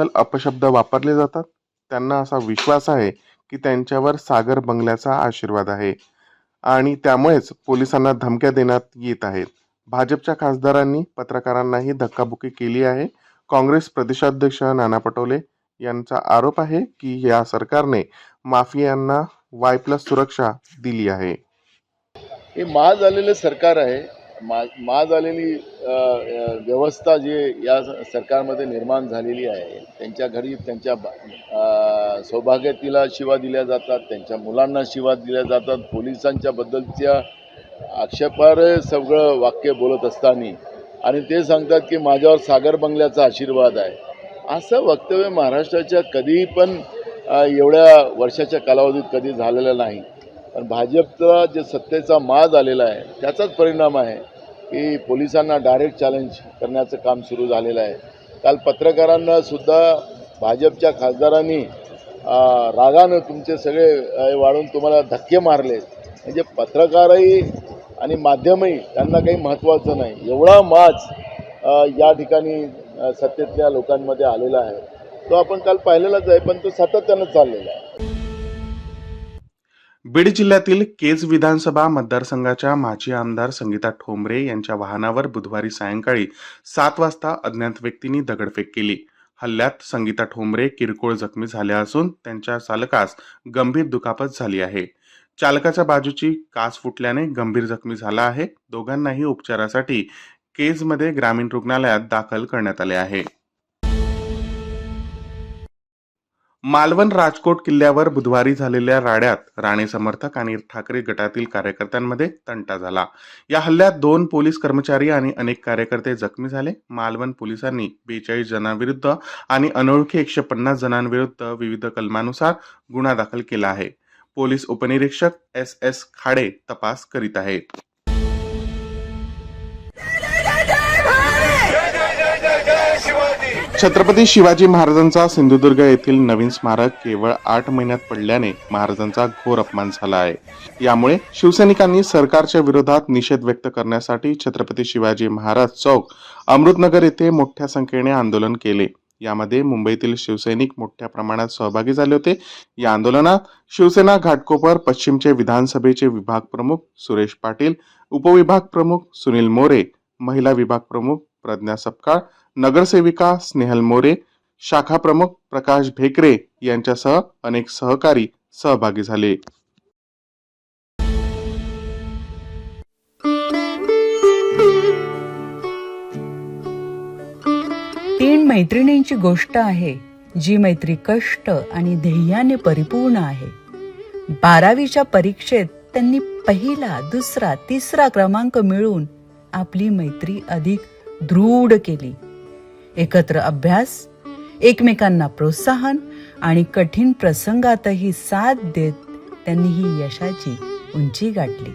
त्यांच्याबद्दल अपशब्द वापरले जातात? त्यांना असा विश्वास आहे की त्यांच्यावर सागर बंगल्याचा आशीर्वाद आहे. आणि त्यामुळेच पोलिसांना धमक्या देण्यात येत आहेत. भाजपच्या खासदारांनी पत्रकारांनाही धक्काबुक्की केली आहे. काँग्रेस प्रदेशाध्यक्ष नाना पटोले यांचा आरोप आहे की या सरकारने माफियांना वाय प्लस सुरक्षा दिली आहे. हे माज झालेलं सरकार आहे. मा माज आलेली व्यवस्था जे या सरकारमध्ये निर्माण झालेली आहे त्यांच्या घरी त्यांच्या बा- सौभाग्यतीला शिवा दिल्या जातात त्यांच्या मुलांना शिवा दिल्या जातात पोलिसांच्या बद्दलच्या आक्षेपार सगळं वाक्य बोलत असताना. आणि ते सांगतात की माझ्यावर सागर बंगल्याचा आशीर्वाद आहे. असं वक्तव्य महाराष्ट्राच्या कधीही पण एवढ्या वर्षाच्या कालावधीत कधी झालेलं नाही. पण भाजपचा जे सत्तेचा माज आलेला आहे त्याचाच परिणाम आहे की पोलिसांना डायरेक्ट चॅलेंज करण्याचं काम सुरू झालेलं आहे. काल पत्रकारांना सुद्धा भाजपच्या खासदारांनी रागानं तुमचे सगळे वाढून तुम्हाला धक्के मारले. म्हणजे पत्रकारही आणि माध्यमही त्यांना काही महत्त्वाचं नाही. एवढा माज या ठिकाणी सत्तेतल्या लोकांमध्ये आलेला आहे. तो आपण काल पाहिलेलाच आहे पण तो सातत्यानं चाललेला आहे. बीड जिल्ह्यातील केज विधानसभा मतदारसंघाच्या माजी आमदार संगीता ठोंबरे यांच्या वाहनावर बुधवारी सायंकाळी सात वाजता अज्ञात व्यक्तींनी दगडफेक केली. हल्ल्यात संगीता ठोंबरे किरकोळ जखमी झाल्या असून त्यांच्या चालकास गंभीर दुखापत झाली आहे. चालकाच्या बाजूची काच फुटल्याने गंभीर जखमी झाला आहे. दोघांनाही उपचारासाठी केजमध्ये ग्रामीण रुग्णालयात दाखल करण्यात आले आहे. मालवण राजकोट किल्ल्यावर बुधवारी झालेल्या राड्यात राणे समर्थक आणि ठाकरे गटातील कार्यकर्त्यांमध्ये तंटा झाला. या हल्ल्यात दोन पोलीस कर्मचारी आणि अनेक कार्यकर्ते जखमी झाले. मालवण पोलिसांनी बेचाळीस जणांविरुद्ध आणि अनोळखी एकशे पन्नास जणांविरुद्ध विविध कलमानुसार गुन्हा दाखल केला आहे. पोलीस उपनिरीक्षक एस एस खाडे तपास करीत आहेत. छत्रपती शिवाजी महाराजांचा सिंधुदुर्ग येथील नवीन स्मारक केवळ आठ महिन्यात पडल्याने महाराजांचा घोर अपमान झाला आहे. यामुळे शिवसैनिकांनी सरकारच्या विरोधात निषेध व्यक्त करण्यासाठी छत्रपती शिवाजी महाराज चौक अमृतनगर येथे मोठ्या संख्येने आंदोलन केले. यामध्ये मुंबईतील शिवसैनिक मोठ्या प्रमाणात सहभागी झाले होते. या आंदोलनात शिवसेना घाटकोपर पश्चिमचे विधानसभेचे विभाग प्रमुख सुरेश पाटील उपविभाग प्रमुख सुनील मोरे महिला विभाग प्रमुख प्रज्ञा सपकाळ नगरसेविका स्नेहल मोरे शाखा प्रमुख प्रकाश भेकरे यांच्यासह अनेक सहकारी सहभागी झाले. तीन मैत्रिणींची गोष्ट आहे जी मैत्री कष्ट आणि ध्येयाने परिपूर्ण आहे. बारावीच्या परीक्षेत त्यांनी पहिला दुसरा तिसरा क्रमांक मिळवून आपली मैत्री अधिक दृढ केली. एकत्र अभ्यास एकमेकांना प्रोत्साहन आणि कठीण प्रसंगातही साथ देत त्यांनी ही यशाची उंची गाठली.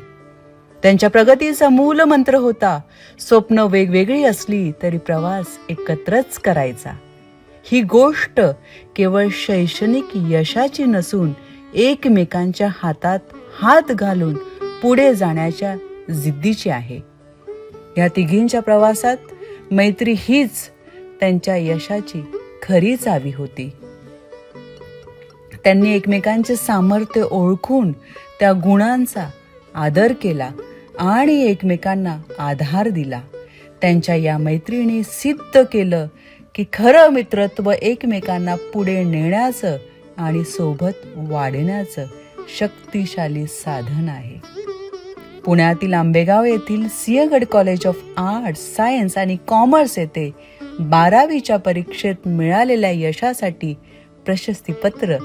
त्यांच्या प्रगतीचा मूल मंत्र होता स्वप्न वेगवेगळी असली तरी प्रवास एकत्रच करायचा. ही गोष्ट केवळ शैक्षणिक यशाची नसून एकमेकांच्या हातात हात घालून पुढे जाण्याच्या जिद्दीची आहे. या तिघींच्या प्रवासात मैत्री हीच त्यांच्या यशाची खरी चावी होती. त्यांनी एकमेकांचे सामर्थ्य ओळखून त्या गुणांचा आदर केला आणि एकमेकांना आधार दिला. त्यांच्या या मैत्रिणी सिद्ध केलं की खरं मित्रत्व एकमेकांना पुढे नेण्याचं आणि सोबत वाढण्याचं शक्तिशाली साधन आहे. पुण्यातील आंबेगाव येथील Sinhgad college of arts science आणि कॉमर्स येथे बारावीच्या परीक्षेत मिळालेल्या यशासाठी प्रशस्तीपत्र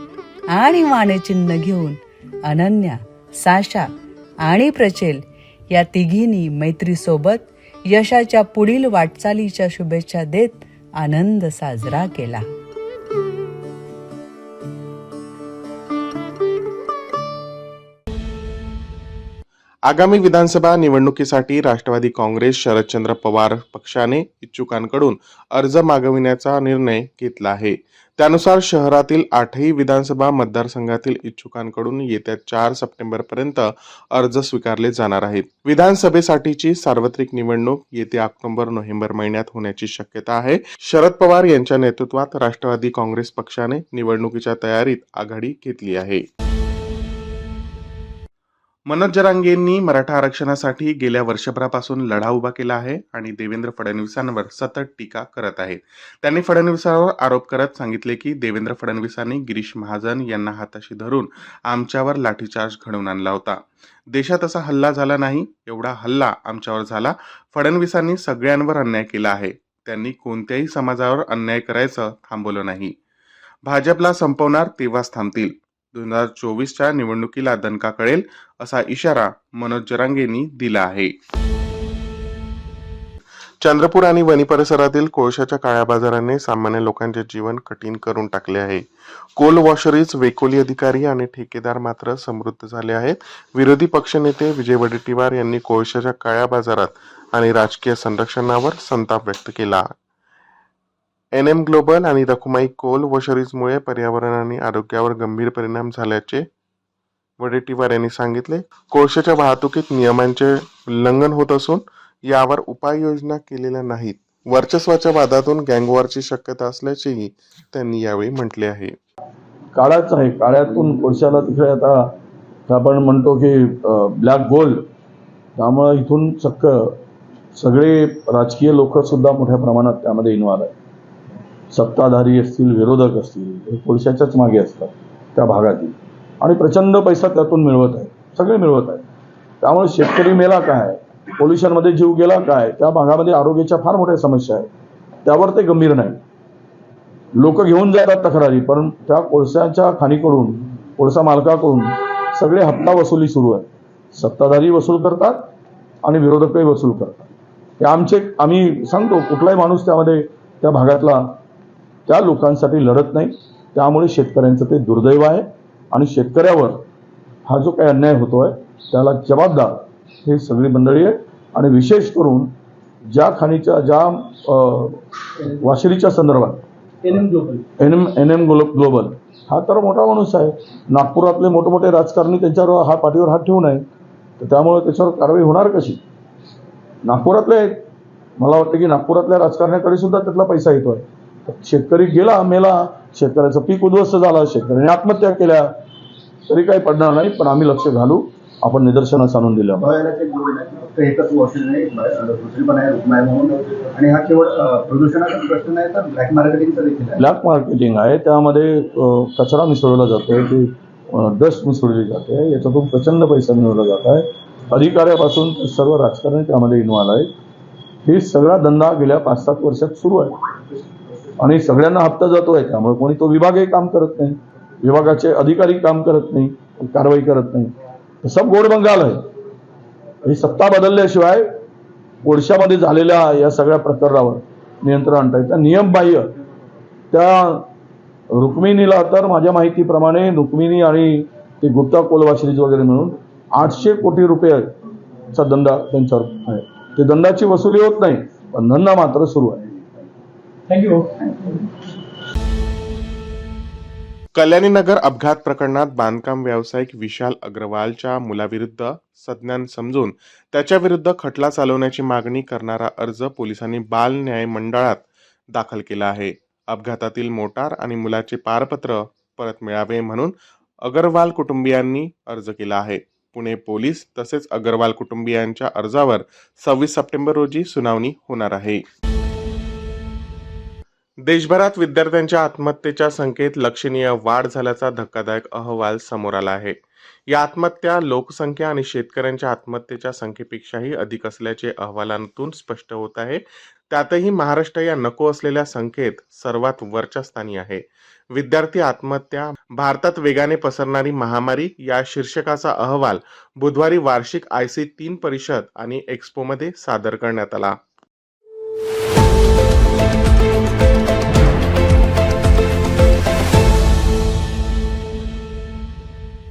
आणि मानेचिन्ह घेऊन अनन्या साशा आणि प्रचेल या तिघींनी मैत्रीसोबत यशाच्या पुढील वाटचालीच्या शुभेच्छा देत आनंद साजरा केला. आगामी विधानसभा निवडणुकीसाठी राष्ट्रवादी काँग्रेस शरदचंद्र पवार पक्षाने इच्छुकांकडून अर्ज मागविण्याचा निर्णय घेतला आहे. त्यानुसार शहरातील आठही विधानसभा मतदारसंघातील इच्छुकांकडून येत्या चार सप्टेंबर पर्यंत अर्ज स्वीकारले जाणार आहेत. विधानसभेसाठीची सार्वत्रिक निवडणूक येत्या ऑक्टोबर नोव्हेंबर महिन्यात होण्याची शक्यता आहे. शरद पवार यांच्या नेतृत्वात राष्ट्रवादी काँग्रेस पक्षाने निवडणुकीच्या तयारीत आघाडी घेतली आहे. मनोज जरांगेंनी मराठा आरक्षणासाठी गेल्या वर्षभरापासून लढा उभा केला आहे आणि देवेंद्र फडणवीसांवर सतत टीका करत आहेत. त्यांनी फडणवीसांवर आरोप करत सांगितले की देवेंद्र फडणवीसांनी गिरीश महाजन यांना हाताशी धरून आमच्यावर लाठीचार्ज घडवून आणला होता. देशात असा हल्ला झाला नाही एवढा हल्ला आमच्यावर झाला. फडणवीसांनी सगळ्यांवर अन्याय केला आहे. त्यांनी कोणत्याही समाजावर अन्याय करायचं थांबवलं नाही. भाजपला संपवणार तेव्हाच थांबतील. दोन हजार चोवीसच्या निवडणुकीला दणका कळेल असा इशारा मनोज जरांगेंनी दिला आहे. चंद्रपूर आणि वणी परिसरातील कोळशाच्या काळ्या बाजाराने सामान्य लोकांचे जीवन कठीण करून टाकले आहे. कोल वॉशरीज वेकोली अधिकारी आणि ठेकेदार मात्र समृद्ध झाले आहेत. विरोधी पक्षनेते विजय वडेट्टीवार यांनी कोळशाच्या काळ्या बाजारात आणि राजकीय संरक्षणावर संताप व्यक्त केला. एन एम ग्लोबल आणि रखुमाई कोल वॉशरीजमुळे पर्यावरण आणि आरोग्यावर गंभीर परिणाम झाल्याचे वडेट्टीवार यांनी सांगितले. कोळशाच्या वाहतुकीत नियमांचे उल्लंघन होत असून यावर उपाययोजना केलेल्या नाहीत. वर्चस्वाच्या वादातून गँगवॉरची शक्यता असल्याचेही त्यांनी यावेळी म्हटले आहे. काळाच आहे. काळ्यातून कोळशाला तिकडे आता आपण म्हणतो की ब्लॅक गोल्ड त्यामुळं इथून चक्क सगळे राजकीय लोक सुद्धा मोठ्या प्रमाणात त्यामध्ये इन्व्हॉल्व आहेत. सत्ताधारी असतील विरोधक असतील हे कोळशाच्याच मागे असतात त्या भागातील. आणि प्रचंड पैसा त्यातून मिळवत आहे सगळे मिळवत आहेत. त्यामुळे शेतकरी मेला काय? पोल्युशनमध्ये जीव गेला काय? त्या भागामध्ये आरोग्याच्या फार मोठ्या समस्या आहेत. त्यावर ते गंभीर नाही लोक घेऊन जातात तक्रारी पण त्या कोळशाच्या खाणीकडून कोळसा मालकाकडून सगळे हप्ता वसुली सुरू आहे सत्ताधारी वसूल करतात आणि विरोधकही वसूल करतात. हे आमचे आम्ही सांगतो कुठलाही माणूस त्यामध्ये त्या भागातला त्या लोकांसाठी लढत नाही. त्यामुळे शेतकऱ्यांचं ते दुर्दैव आहे. आणि शेतकऱ्यावर हा जो काही अन्याय होतोय त्याला जबाबदार हे सगळी मंडळी आहे आणि विशेष करून ज्या खाणीच्या ज्या वाशिरीच्या संदर्भात N M global. N M N M glo global. हा तर मोठा माणूस आहे. नागपुरातले मोठमोठे राजकारणी त्यांच्यावर हा पाठीवर हात ठेवू नये. तर त्यामुळे त्याच्यावर कारवाई होणार कशी? नागपुरातले आहेत. मला वाटतं की नागपुरातल्या राजकारण्याकडे सुद्धा त्यातला पैसा येतोय. तर शेतकरी गेला मेला शेतकऱ्याचं पीक उद्ध्वस्त झालं शेतकऱ्याने आत्महत्या केल्या तरी काही पडणार नाही पण आम्ही लक्ष घालू आपण निदर्शनास आणून दिलं. आणि हा केवळ अं, प्रदूषणाचाच प्रश्न नाही तर ब्लॅक मार्केटिंगचा देखील ब्लॅक मार्केटिंग आहे त्यामध्ये कचरा मिसळला जातोय की डस्ट मिसळली जाते याच्यातून प्रचंड पैसा मिळवला जात आहे. अधिकाऱ्यापासून सर्व राजकारणी त्यामध्ये इन्व्हॉल्व आहेत. हे सगळा धंदा गेल्या पाच सात वर्षात सुरू आहे. आणि सगळ्यांना हप्ता जातो आहे त्यामुळे कोणी तो विभागही काम करत नाही विभागाचे अधिकारी काम करत नाही कारवाई करत नाही. सब गोड बंगाल आहे. ही सत्ता बदलल्याशिवाय ओडिशामध्ये झालेल्या या सगळ्या प्रकरणावर नियंत्रण आणता येतं नियमबाह्य त्या रुक्मिणीला तर माझ्या माहितीप्रमाणे रुक्मिणी आणि ते गुप्ता कोलवाश्रीज वगैरे मिळून आठशे कोटी रुपयाचा दंडा त्यांच्यावर आहे. ते दंडाची वसुली होत नाही पण धंदा मात्र सुरू आहे. थँक्यू कल्याणी नगर अपघात प्रकरणात बांधकाम व्यावसायिक विशाल अग्रवालच्या मुलाविरुद्ध संज्ञान समजून त्याच्याविरुद्ध खटला चालवण्याची मागणी करणारा अर्ज पोलिसांनी बाल न्याय मंडळात दाखल केला आहे. अपघातातील मोटार आणि मुलाचे पारपत्र परत मिळावे म्हणून अगरवाल कुटुंबियांनी अर्ज केला आहे. पुणे पोलीस तसेच अगरवाल कुटुंबियांच्या अर्जावर सव्वीस सप्टेंबर रोजी सुनावणी होणार आहे. देशभरात विद्यार्थ्यांच्या आत्महत्येच्या संख्येत लक्षणीय वाढ झाल्याचा धक्कादायक अहवाल समोर आला आहे. या आत्महत्या लोकसंख्या आणि शेतकऱ्यांच्या आत्महत्येच्या संख्येपेक्षाही अधिक असल्याचे अहवालांतून स्पष्ट होत आहे. त्यातही महाराष्ट्र या नको असलेल्या संख्येत सर्वात वरच्या स्थानी आहे. विद्यार्थी आत्महत्या भारतात वेगाने पसरणारी महामारी या शीर्षकाचा अहवाल बुधवारी वार्षिक आय सी तीन परिषद आणि एक्स्पोमध्ये सादर करण्यात आला.